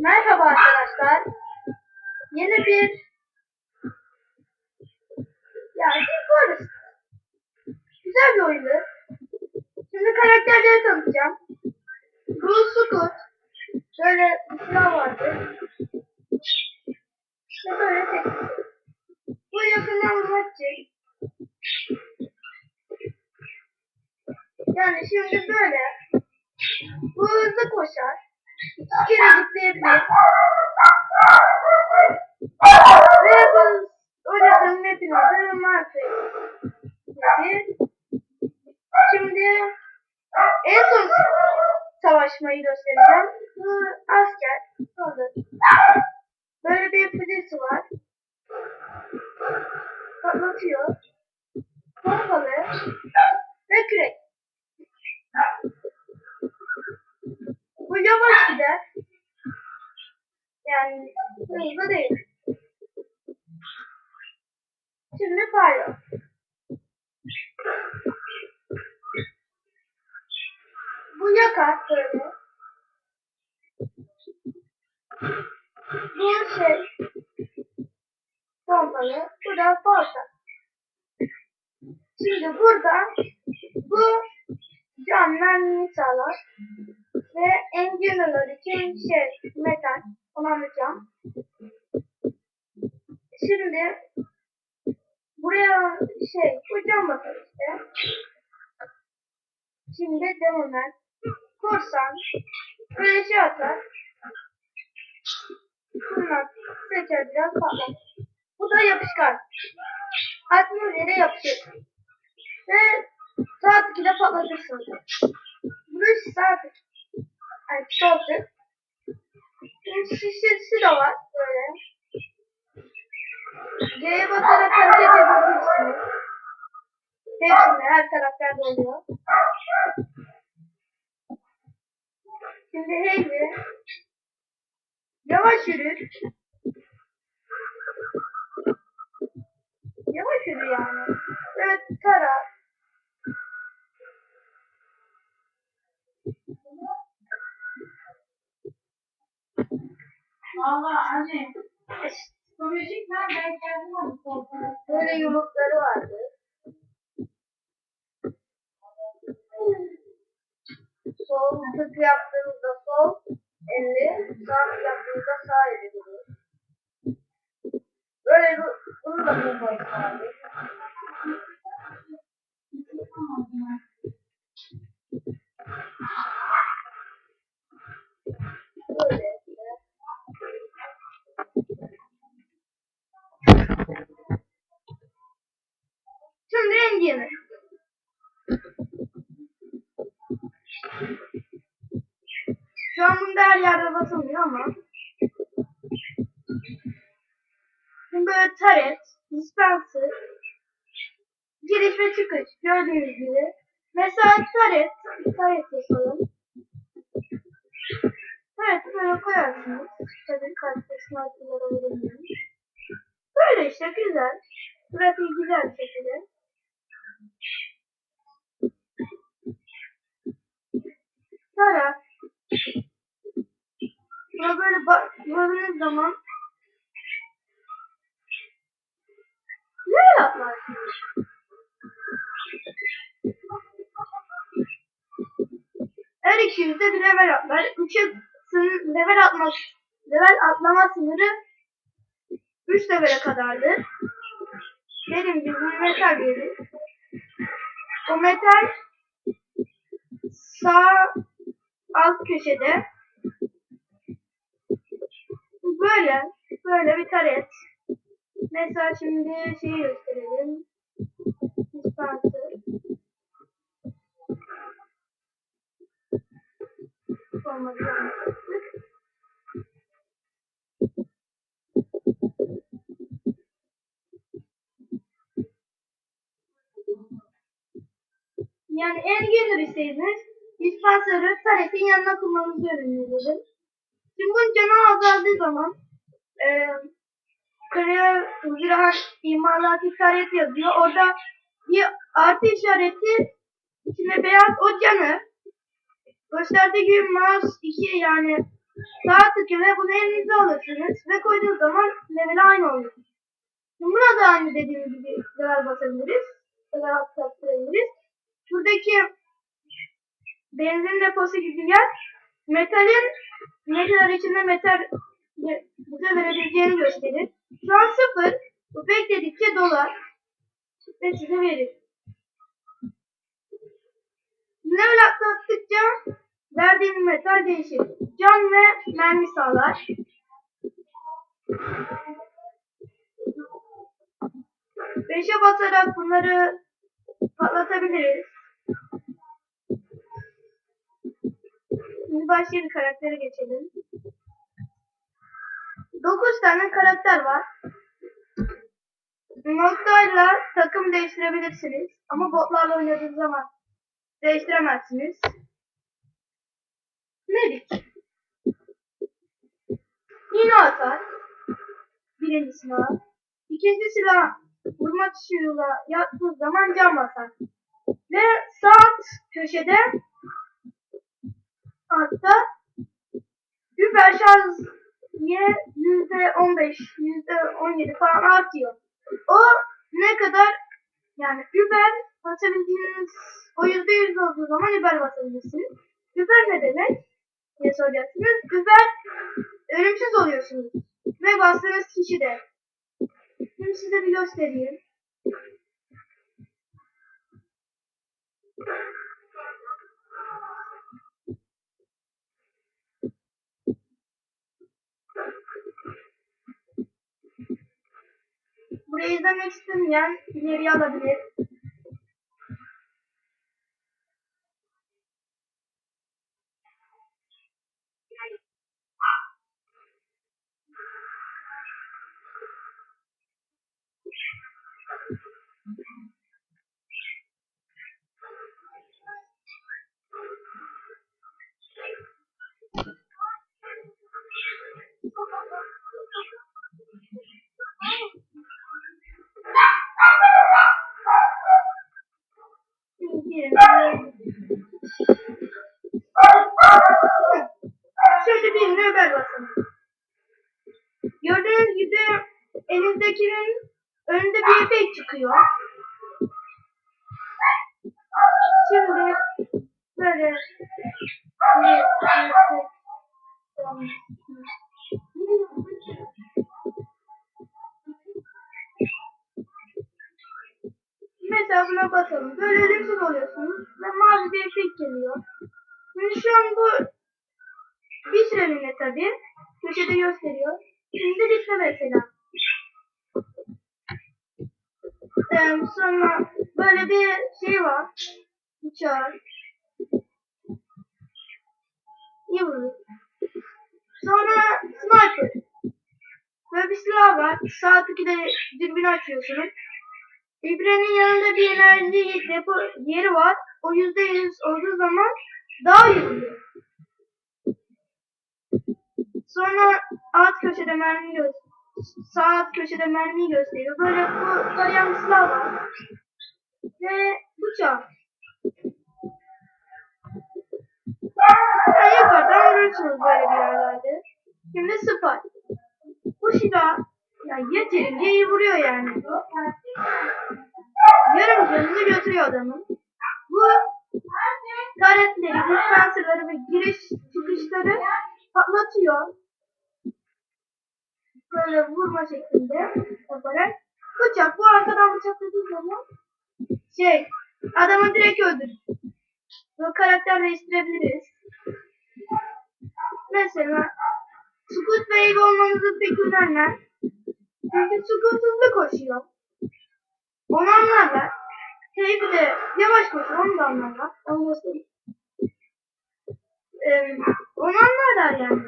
Merhaba arkadaşlar. Yeni bir yani bir varız. Güzel bir oyundu. Şimdi karakterleri tanıtacağım. Bruce Scoot. Böyle bir silah vardı. Ve böyle tek. Bu yakından için. Yani şimdi böyle. Bu hızlı koşar. İki kere zıplayabilir. Ve bu oynadığım map'in adı Marfet. Şimdi en son savaşmayı göstereceğim. Bu asker. Solda. Böyle bir filesi var. Patlatıyor. Pompalı. Ve kürek. Bu yavaş gider. Yani hızlı değil. Şimdi Pyro. Bu yakar böyle. Bu şey pompalı. Bu da porta. Şimdi burada bu can mermini sağlar ve engine'ları için şey metal onu anlatacağım. Şimdi buraya şey hocam bakar işte. Şimdi devam demomen korsan böyle şey atar. Bunlar seçer biraz patlar. Bu da yapışkan. Aklınız yere yapışır. Ve saat 2'de patlatırsınız. Burası saat 2 açık olsun. Şişesi de var böyle. G'ye basarak hareket edebilirsiniz. Hepsinde her taraflarda oluyor. Şimdi Hayley yavaş yürür. Valla anne. Psikolojik ben kendim aldım. Böyle yumrukları vardı. Sol tık yaptığınızda sol eli, sağ tık yaptığınızda sağ eli durur. Böyle bu, bunu da bulmayı vardı. Rengini. Şu an bunda her yerde basılmıyor ama. Şimdi böyle taret, dispenser, giriş ve çıkış gördüğünüz gibi. Mesela taret, taret yapalım. Taret böyle koyarsınız. Tabii kalite sniper'lara vurulmuyor. Böyle işte güzel. Grafiği güzel bir şekilde. Sonra buna böyle bakmadığınız zaman nereye atlarsınız? Her ikiniz bir level atlar. Üçe level atmak, level atlama sınırı 3 levele kadardır. Dediğim gibi bu metal yeri. O metal sağ alt köşede böyle böyle bir taret. Mesela şimdi şeyi gösterelim. Dispenser. Olmadı. Yani en gelir isteydiniz dispansörü taretin yanına kullanmanızı öneririm. Bunun canı azaldığı zaman e, kırığı ziraat imalatı taret yazıyor. Orada bir artı işareti içinde beyaz o canı gösterdiği gibi mouse 2 yani Sağ tık ile bunu elinize alırsınız ve koyduğunuz zaman level aynı. Şimdi buna da aynı dediğim gibi level basabiliriz. Level atlatabiliriz. Şuradaki benzin deposu gibi yer metalin ne içinde metal bize verebileceğini gösterir. Şu an sıfır. Bu bekledikçe dolar ve size verir. Level atlattıkça verdiğiniz metal değişir. Can ve mermi sağlar. Beşe basarak bunları patlatabiliriz. Şimdi bir karaktere geçelim. 9 tane karakter var. Noktayla takım değiştirebilirsiniz. Ama botlarla oynadığınız zaman değiştiremezsiniz. Medik. Yine atar. Birinci silah. İkinci silah vurma tuşuyla yaptığı zaman can basar. Ve sağ köşede altta Üper şarj ye yüzde on beş, yüzde on yedi falan artıyor. O ne kadar yani Uber basabildiğiniz o yüzde yüz olduğu zaman Uber basabilirsiniz. Uber ne demek diye soracaksınız. Uber ölümsüz oluyorsunuz. Ve bastığınız kişi de. Şimdi size bir göstereyim. Burayı izlemek istemeyen ileriye alabilir. Gördüğünüz gibi elinizdekinin önünde bir efekt çıkıyor. Şimdi böyle Mesela buna basalım. Böyle ölümsüz oluyorsunuz ve mavi bir efekt geliyor. Şimdi şu an bu bir süreliğine tabi. Köşede gösteriyor. Şimdi bitti mesela. Ee, sonra böyle bir şey var. Uçağı. İyi vuruyor. Sonra sniper. Böyle bir silah var. Sağ tıkla dürbünü açıyorsunuz. İbrenin yanında bir enerji depo yeri var. O yüzde yüz olduğu zaman daha iyi oluyor. Sonra alt köşede mermi gö sağ alt köşede mermiyi gösteriyor. Böyle bu tarayan silah var. Ve bıçak. Yani yukarıdan vurursunuz böyle bir yerlerde. Şimdi spy. Bu silah yani yeterince iyi vuruyor yani. Yarım canını götürüyor adamın. Bu taretleri, dispenserları ve giriş çıkışları patlatıyor. Böyle vurma şeklinde yaparak. Bıçak bu arkadan bıçakladığı zaman şey adamı direkt öldür. Bu karakter değiştirebiliriz. Mesela Scoot Wave olmanızı pek önermem. Çünkü Scoot hızlı koşuyor. Onu anlarlar. Teybi de yavaş koşuyor, onu da anlarlar. Göstereyim. Ee, onu anlarlar yani.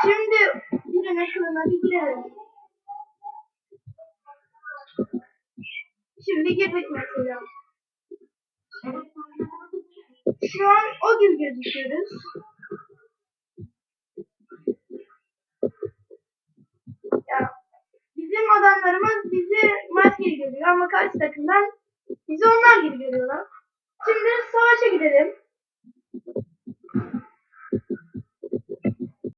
Şimdi birine kılına bir girelim. Şimdi girdik mesela. Şu an o gibi gözüküyoruz. Ya, bizim adamlarımız bizi maskeli görüyor ama karşı takımdan bizi onlar gibi görüyorlar. Şimdi savaşa gidelim.